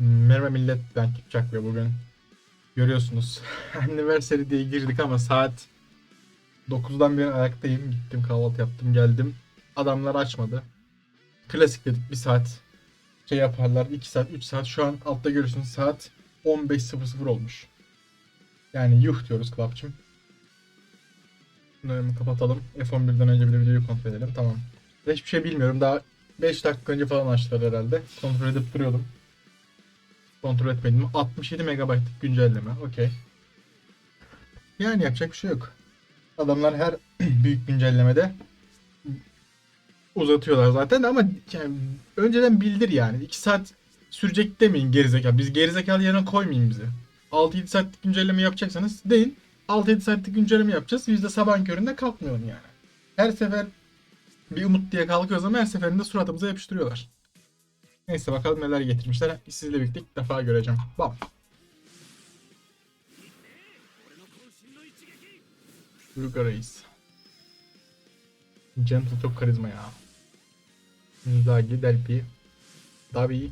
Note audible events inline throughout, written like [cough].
Merhaba millet ben Kipçak ve bugün görüyorsunuz [laughs] anniversary diye girdik ama saat 9'dan beri ayaktayım. Gittim kahvaltı yaptım geldim. Adamlar açmadı. Klasik dedik bir saat şey yaparlar 2 saat 3 saat. Şu an altta görüyorsunuz saat 15.00 olmuş. Yani yuh diyoruz Club'cım Bunları kapatalım? F11'den önce bir de videoyu kontrol edelim. Tamam. Hiçbir şey bilmiyorum. Daha 5 dakika önce falan açtılar herhalde. Kontrol edip duruyordum Kontrol etmedim. 67 megabaytlık güncelleme. Okey. Yani yapacak bir şey yok. Adamlar her [clears throat] büyük güncellemede uzatıyorlar zaten ama yani önceden bildir yani. 2 saat sürecek demeyin gerizekalı. Biz gerizekalı yerine koymayın bizi. 6-7 saatlik güncelleme yapacaksanız deyin. 6-7 saatlik güncelleme yapacağız. Biz de sabahın köründe kalkmayalım yani. Her sefer bir umut diye kalkıyoruz ama her seferinde suratımıza yapıştırıyorlar. Neyse bakalım neler getirmişler. Sizle birlikte ilk defa göreceğim. Bam. Uygar Reis. Gentle çok karizma ya. Inzaghi, Delpi, Davi,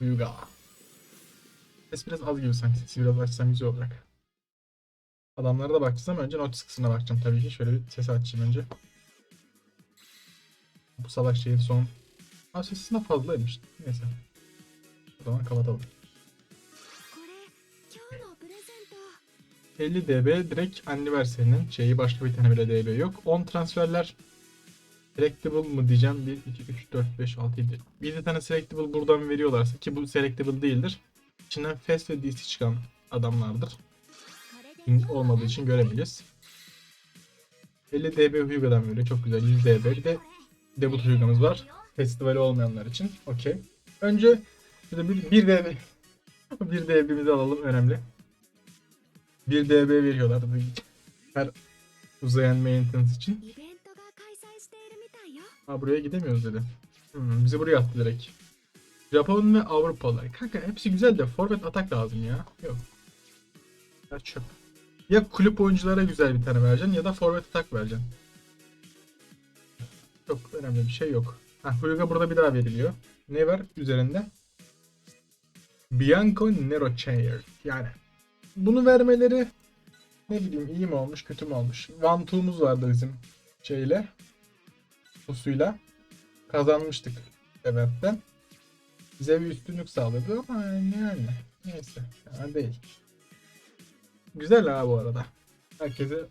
Uygar. Ses biraz az gibi sanki. Sesi biraz açsam güzel olacak. Adamlara da bakacağız ama önce notis kısmına bakacağım tabii ki. Şöyle bir ses açayım önce. Bu salak şeyin son aslında fazlaymış. Neyse. O zaman kapatalım. 50 DB direkt anniversary'nin şeyi başka bir tane bile DB yok. 10 transferler selectable mı diyeceğim. 1, 2, 3, 4, 5, 6, 7. Bir de tane selectable buradan veriyorlarsa ki bu selectable değildir. İçinden fast ve DC çıkan adamlardır. Olmadığı için görebiliriz. 50 DB Hugo'dan veriyor. Çok güzel. 100 DB. Bir de debut Hugo'muz var. Festivali olmayanlar için. Okey. Önce şöyle bir, bir DB. [laughs] bir DB'mizi alalım önemli. Bir DB veriyorlar bu her uzayan maintenance için. Ha buraya gidemiyoruz dedi. Hmm, bizi buraya attı direkt. Japon ve Avrupalılar. Kanka hepsi güzel de forvet atak lazım ya. Yok. Ya çöp. Ya kulüp oyunculara güzel bir tane vereceksin ya da forvet atak vereceksin. Çok önemli bir şey yok. Ha Huyga burada bir daha veriliyor. Ne var üzerinde? Bianco Nero Chair. Yani bunu vermeleri ne bileyim iyi mi olmuş kötü mü olmuş. Two'muz vardı bizim şeyle. Pusuyla kazanmıştık eventten. Bize bir üstünlük sağladı ama yani neyse yani değil. Güzel ha bu arada. Herkese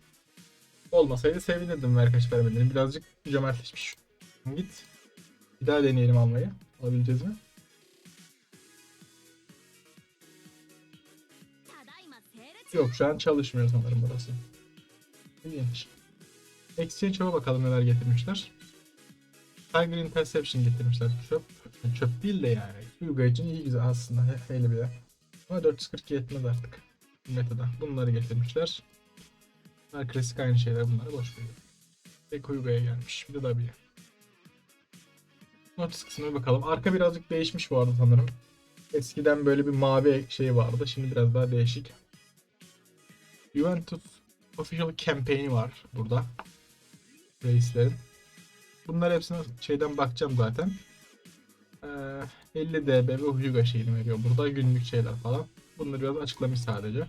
olmasaydı sevinirdim Verkaç vermelerini. Birazcık cömertleşmiş. Git. Bir daha deneyelim almayı. Alabileceğiz mi? Yok şu an çalışmıyor sanırım burası. İlginç. Exchange'a bakalım neler getirmişler. Tiger Interception getirmişler. Çöp, çöp değil de yani. Hugo için iyi güzel aslında. He, hele bile. Ama 442 yetmez artık. Metada. Bunları getirmişler. Bunlar klasik aynı şeyler bunları boş veriyor. Tek Hugo'ya gelmiş. Bir de Dabi'ye. Notis kısmına bakalım. Arka birazcık değişmiş bu arada sanırım. Eskiden böyle bir mavi şey vardı. Şimdi biraz daha değişik. Juventus Official Campaign'i var burada. Reislerin. Bunlar hepsine şeyden bakacağım zaten. Ee, 50 dB ve Hyuga şeyini veriyor burada. Günlük şeyler falan. Bunları biraz açıklamış sadece.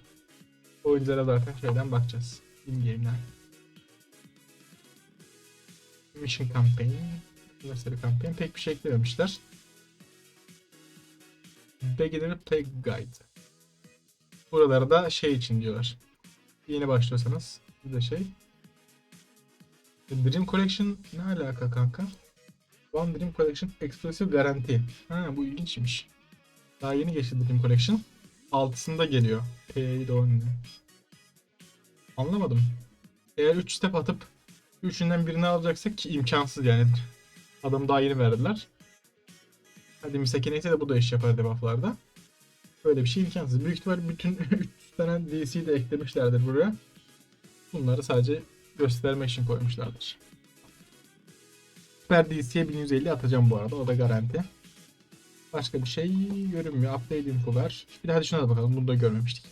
Oyunculara zaten şeyden bakacağız. In-game'den. Mission Campaign. Mesela Campaign pek bir şey eklememişler. Beginner Play Guide. Buralarda şey için diyorlar. Yeni başlıyorsanız bir de şey. Dream Collection ne alaka kanka? One Dream Collection Exclusive Garanti. Ha bu ilginçmiş. Daha yeni geçti Dream Collection. Altısında geliyor. Paid only. Anlamadım. Eğer 3 step atıp üçünden birini alacaksak ki imkansız yani. Adam daha yeni verdiler. Hadi Misaki neyse de bu da iş yapar debufflarda. Böyle bir şey imkansız. Büyük ihtimal bütün [laughs] 300 tane DC'yi de eklemişlerdir buraya. Bunları sadece göstermek için koymuşlardır. Süper DC'ye 1150 atacağım bu arada. O da garanti. Başka bir şey görünmüyor. Update info var. Bir de hadi şuna da bakalım. Bunu da görmemiştik.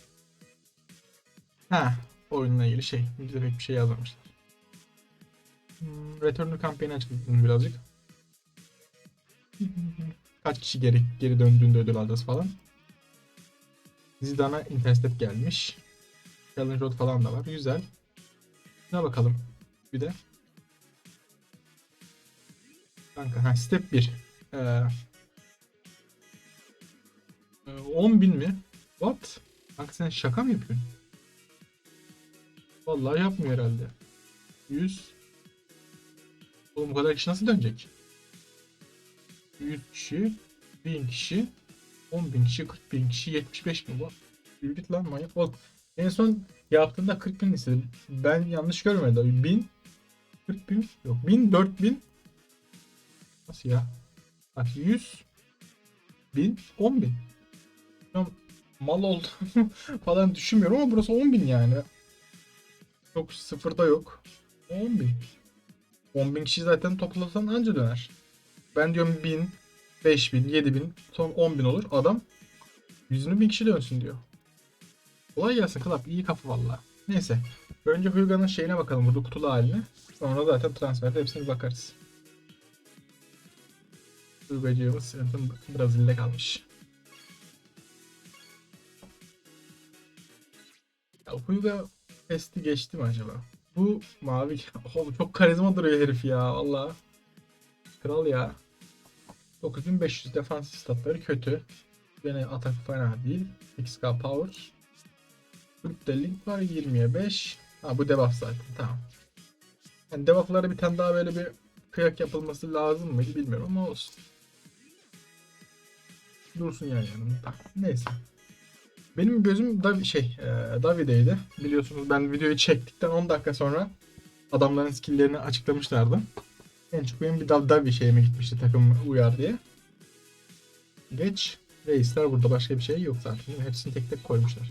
Ha, oyunla ilgili şey. Bizde pek bir şey yazmamışlar. Hmm, Return to Campaign'i açıkladım birazcık. Kaç kişi geri geri döndüğünde ödül alacağız falan. Zidane'a Interstep gelmiş. Challenge Road falan da var. Güzel. Şuna bakalım. Bir de. Kanka ha step 1. Ee, e, 10.000 mi? What? Kanka sen şaka mı yapıyorsun? Vallahi yapmıyor herhalde. 100. Oğlum bu kadar kişi nasıl dönecek? 100 kişi, 1000 kişi, 10.000 kişi, 40.000 kişi, 75 bin. Bir git lan manyak. Oğlum, en son yaptığında 40 bin istedim. Ben yanlış görmedim. 1000, 40 bin, yok 1000, 4000. Nasıl ya? Bak 100, 1000, 10 bin. Mal oldu [laughs] falan düşünmüyorum ama burası 10 bin yani. Çok sıfırda yok. 10 bin. 10 bin kişi zaten toplasan anca döner. Ben diyorum 1000, 5000, 7000, son 10 bin olur. Adam 120 bin kişi dönsün diyor. Kolay gelsin Klap. iyi kafa valla. Neyse. Önce Huyga'nın şeyine bakalım burada kutulu haline. Sonra zaten transferde hepsine bakarız. Huyga'cığımız Sent'in Brezilya'da kalmış. Ya Huyga testi geçti mi acaba? Bu mavi [laughs] oğlum çok karizma duruyor herif ya valla. Kral ya. 9500 defansif statları kötü. Yine atak fena değil. 8k power. Grupta link var 20'ye 5. Ha bu debuff zaten tamam. Yani debuff'lara bir tane daha böyle bir kıyak yapılması lazım mıydı bilmiyorum ama olsun. Dursun yani yanımda. Tamam. Neyse. Benim gözüm da şey e, Davide'ydi. Biliyorsunuz ben videoyu çektikten 10 dakika sonra adamların skill'lerini açıklamışlardı. En çok benim bir dal bir şeyime gitmişti takım uyar diye. Geç. Reisler burada başka bir şey yok zaten. Hepsini tek tek koymuşlar.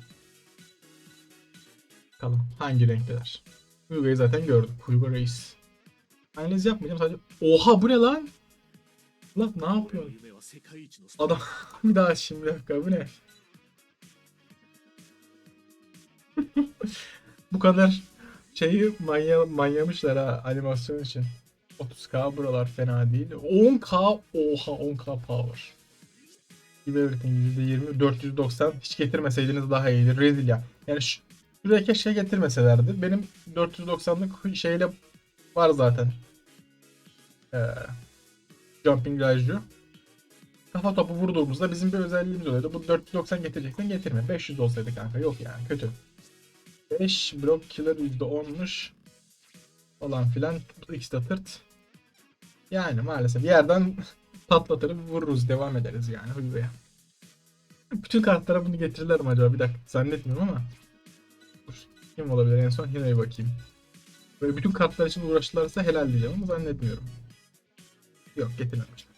Bakalım hangi renkteler. Uygu'yu zaten gördük. Uygu Reis. Analiz yapmayacağım sadece. Oha bu ne lan? Lan ne yapıyorsun? Adam [laughs] bir daha şimdi dakika bu ne? [laughs] bu kadar şeyi manya manyamışlar ha animasyon için. 30k buralar fena değil. 10k oha 10k power. Give everything %20 490 hiç getirmeseydiniz daha iyiydi. Rezil ya. Yani şu, şuraya keşke getirmeselerdi. Benim 490'lık şeyle var zaten. Ee, jumping Raju. Kafa topu vurduğumuzda bizim bir özelliğimiz oluyordu. Bu 490 getireceksen getirme. 500 olsaydı kanka. Yok yani kötü. 5 block killer %10'muş. Falan filan. X de tırt. Yani maalesef yerden [laughs] patlatır vururuz devam ederiz yani Hulve'ye. Bütün kartlara bunu getirirler mi acaba? Bir dakika zannetmiyorum ama. Dur. Kim olabilir en son? Hina'ya bakayım. Böyle bütün kartlar için uğraştılarsa helal diyeceğim ama zannetmiyorum. Yok getirmemişler.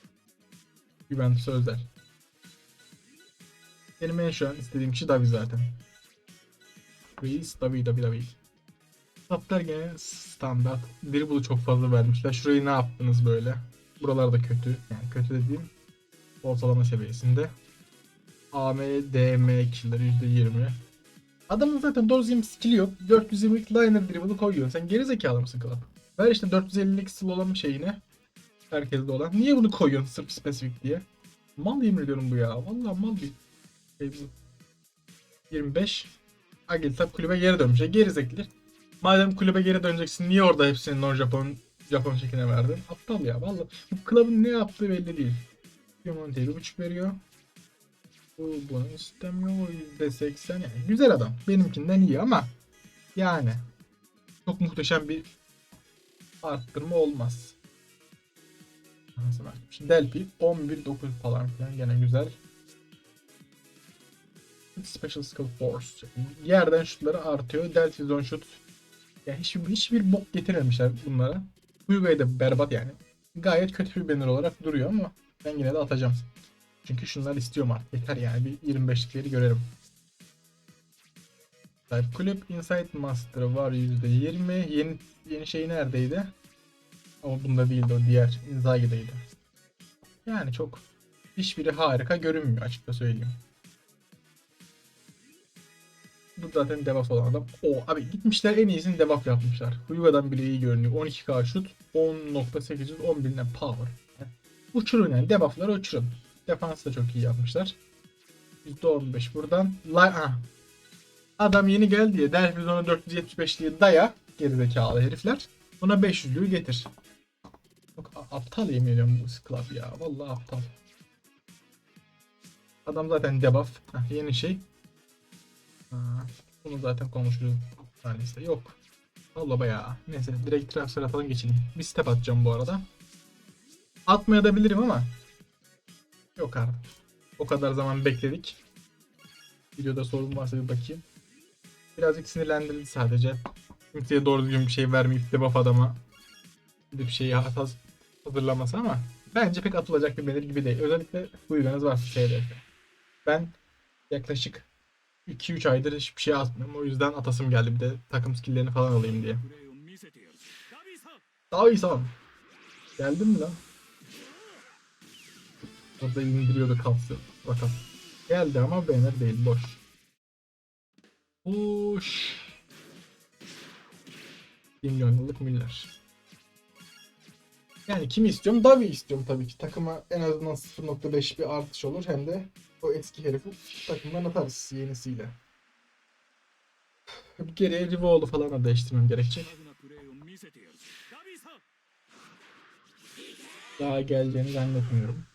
Juventus özel. Benim en şu an istediğim kişi Davi zaten. Reis Davi Davi Davi. Taplar gene standart. Dribble'ı çok fazla vermişler. Şurayı ne yaptınız böyle? Buralar da kötü. Yani kötü dediğim ortalama seviyesinde. AM, DM kişileri %20. Adamın zaten 420 skill yok. 420'lik liner dribble'ı koyuyorsun. Sen geri zekalı mısın Club? Ver işte 450'lik skill olan şeyine. Herkeste olan. Niye bunu koyuyorsun sırf spesifik diye? Mal yemin ediyorum bu ya. Vallahi mal bir şey bu. 25. Agil tab kulübe geri dönmüş. E, Geri zekli. Madem kulübe geri döneceksin niye orada hepsini non Japon Japon şekline verdin? Aptal ya vallahi. Bu kulübün ne yaptığı belli değil. Piemonte'ye bir buçuk veriyor. Bu bunu istemiyor. %80 yani. Güzel adam. Benimkinden iyi ama yani çok muhteşem bir arttırma olmaz. Nasıl? Delphi 11.9 falan filan gene güzel. Special Skill Force. Yerden şutları artıyor. Delphi Zone Shoot. Yani hiçbir, hiçbir bok getirmemişler bunlara. Hugo'yu da berbat yani. Gayet kötü bir banner olarak duruyor ama ben yine de atacağım. Çünkü şunlar istiyorum artık. Yeter yani bir 25'likleri görelim. Type Kulüp Insight Master var %20. Yeni yeni şey neredeydi? Ama bunda değildi o diğer Inzaghi'deydi. Yani çok hiçbiri harika görünmüyor açıkça söyleyeyim. Bu zaten debuff olan adam. O abi gitmişler en iyisini debuff yapmışlar. Huyga'dan bile iyi görünüyor. 12k şut, 10.800, 10.000'den power. Uçurun yani debuffları uçurun. Defans da çok iyi yapmışlar. %15 buradan. La ha. Adam yeni geldi diye Delphi Zona 475 diye daya gerizekalı herifler. Buna 500'lüğü getir. Çok aptal yemin ediyorum bu club ya. Vallahi aptal. Adam zaten debuff. Heh, yeni şey. Bunu zaten konuşuruz. Tanesi yok. Valla bayağı. Neyse direkt transfer atalım geçelim. Bir step atacağım bu arada. Atmaya da bilirim ama. Yok artık. O kadar zaman bekledik. Videoda sorun varsa bir bakayım. Birazcık sinirlendirdi sadece. Kimseye doğru düzgün bir şey vermeyip debuff adama bir şey haz- hazırlaması ama bence pek atılacak bir belir gibi değil. Özellikle uyganız varsa şeyde. Ben yaklaşık 2-3 aydır hiçbir şey atmıyorum. O yüzden atasım geldi bir de takım skilllerini falan alayım diye. Davisa! Geldin mi lan? Burada indiriyordu kalsı. Bakalım. Geldi ama beğenir değil. Boş. Boş. 1 milyon yıllık miller. Yani kimi istiyorum? Davi istiyorum tabii ki. Takıma en azından 0.5 bir artış olur. Hem de o eski herifi takımdan atarız yenisiyle. Bir kere Rivoğlu falan da değiştirmem gerekecek. Daha geleceğini zannetmiyorum.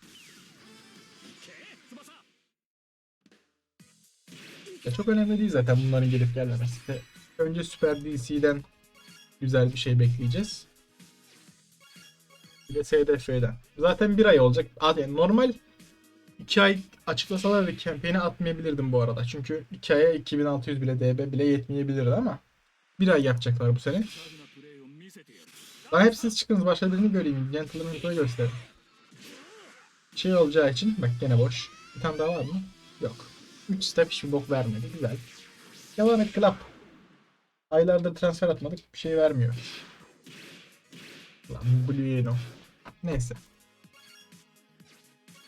Ya çok önemli değil zaten bunların gelip gelmemesi de. Önce Süper DC'den güzel bir şey bekleyeceğiz. Bir de SDF'den. Zaten bir ay olacak. Yani normal 2 ay açıklasalar da campaign'e atmayabilirdim bu arada. Çünkü 2 aya 2600 bile DB bile yetmeyebilirdi ama bir ay yapacaklar bu sene. Daha hepsiniz çıkınız başka birini göreyim. Gentleman Mentor'u gösterin. Şey olacağı için bak gene boş. Bir tane daha var mı? Yok. 3 step hiçbir bok vermedi. Güzel. Devam et Club. Aylardır transfer atmadık. Bir şey vermiyor. Lan Blueno. Neyse.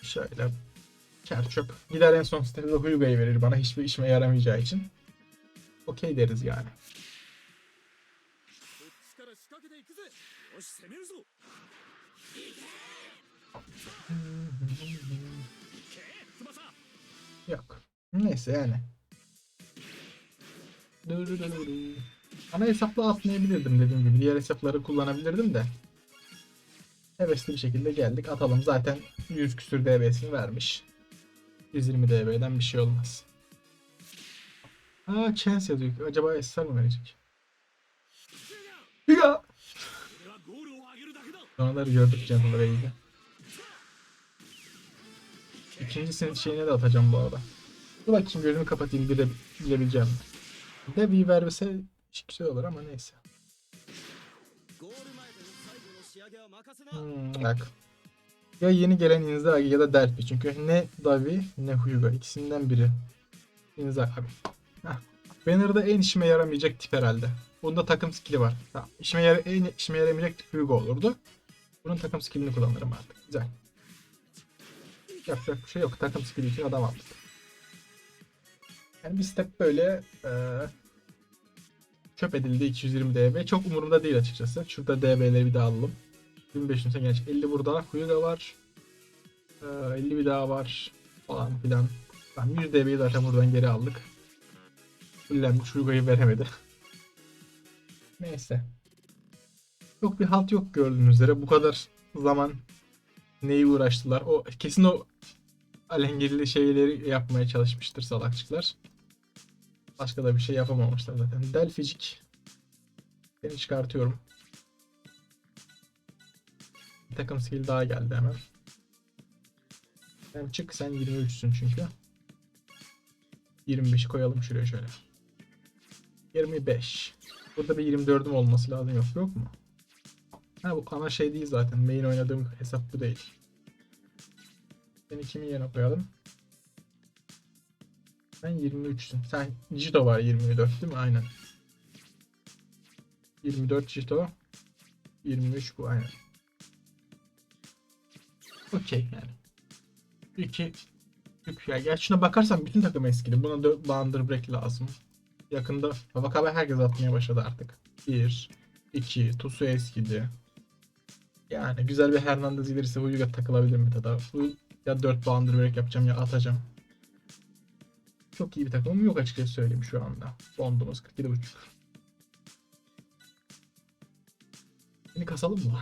Şöyle Çer çöp. Gider en son sitede Hyuga'yı verir bana hiçbir işime yaramayacağı için. Okey deriz yani. Yok. Neyse yani. Ana hesapla atmayabilirdim dediğim gibi. Diğer hesapları kullanabilirdim de. Hevesli bir şekilde geldik. Atalım zaten 100 küsür DB'sini vermiş. 120 dB'den bir şey olmaz. Aa chance yazıyor. Acaba SR mi verecek? Higa! Sonraları gördük canlıları iyi. İkinci şeyine de atacağım bu arada. Dur bakayım gözümü kapatayım bile, bilebileceğim. Bir de bir vermese güzel olur ama neyse. Hmm, bak. Ya yeni gelen Inzaghi ya da Delphi. Çünkü ne Davi ne Huyuga. ikisinden biri. Inzaghi abi. Heh. Banner'da en işime yaramayacak tip herhalde. Bunda takım skill'i var. Tamam. İşime, yara en işime yaramayacak tip Huyuga olurdu. Bunun takım skill'ini kullanırım artık. Güzel. Yapacak bir şey yok. Takım skill'i için adam aldık. Yani bir step böyle eee çöp edildi 220 DB. Çok umurumda değil açıkçası. Şurada DB'leri bir daha alalım. 1500'e geç. 50 burada. Huyuga var. Ee, 50 bir daha var. Falan filan. Tamam 100 DB'yi zaten buradan geri aldık. Fullenmiş Huyuga'yı veremedi. [laughs] Neyse. Yok bir halt yok gördüğünüz üzere. Bu kadar zaman neyi uğraştılar. O kesin o alengirli şeyleri yapmaya çalışmıştır salakçıklar. Başka da bir şey yapamamışlar zaten. Delficik. Seni çıkartıyorum. Bir takım skill daha geldi hemen. Sen çık sen 23'sün çünkü. 25'i koyalım şuraya şöyle. 25. Burada bir 24'üm olması lazım yok yok mu? Ha bu ana şey değil zaten. Main oynadığım hesap bu değil. Seni kimin yerine koyalım? Sen 23'sün. Sen Jito var 24 değil mi? Aynen. 24 Jito. 23 bu aynen. Okey yani. İki Yük ya. Şuna bakarsan bütün takım eskidi. Buna da Bander Break lazım. Yakında Wakabe herkes atmaya başladı artık. 1 2 Tusu eskidi. Yani güzel bir Hernandez gelirse Huyuga takılabilir mi tada? Huy- Ya 4 bandır break yapacağım ya atacağım. Çok iyi bir takımım yok açıkçası söyleyeyim şu anda. Bondumuz 47.5. Yeni kasalım mı?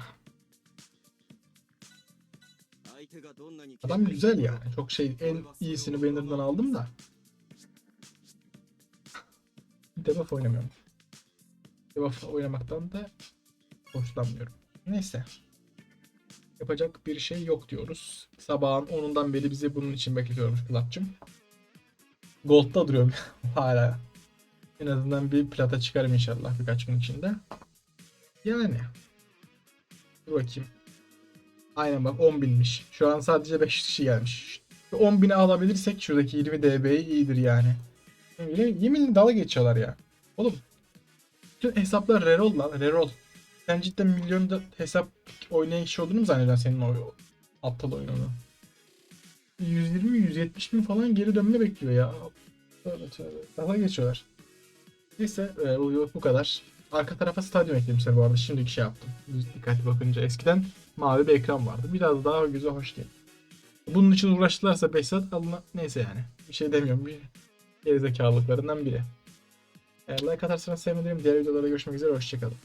Adam güzel ya. Yani. Çok şey en iyisini Banner'dan aldım da. Debuff oynamıyorum. Debuff oynamaktan da hoşlanmıyorum. Neyse. Yapacak bir şey yok diyoruz. Sabahın 10'undan beri bizi bunun için bekletiyormuş Clutch'ım. Gold'da duruyorum [laughs] hala. En azından bir plata çıkarım inşallah birkaç gün içinde. Yani. Dur bakayım. Aynen bak 10 binmiş. Şu an sadece 5 kişi gelmiş. Şu 10 bini alabilirsek şuradaki 20 DB'yi iyidir yani. Yemin, yeminle dalga geçiyorlar ya. Oğlum. Bütün hesaplar reroll lan reroll. Sen cidden milyonda hesap oynayan kişi olduğunu mu zannediyorsun senin o aptal oyununu? 120-170 bin falan geri dönme bekliyor ya. Tövbe tövbe. Dalga geçiyorlar. Neyse e, bu kadar. Arka tarafa stadyum eklemişler bu arada. Şimdiki şey yaptım. Dikkatli bakınca. Eskiden mavi bir ekran vardı. Biraz daha güzel hoş değil. Bunun için uğraştılarsa 5 saat alına neyse yani. Bir şey demiyorum. Bir gerizekalılıklarından biri. Eğer like atarsanız sevinirim. Diğer videolarda görüşmek üzere. Hoşçakalın.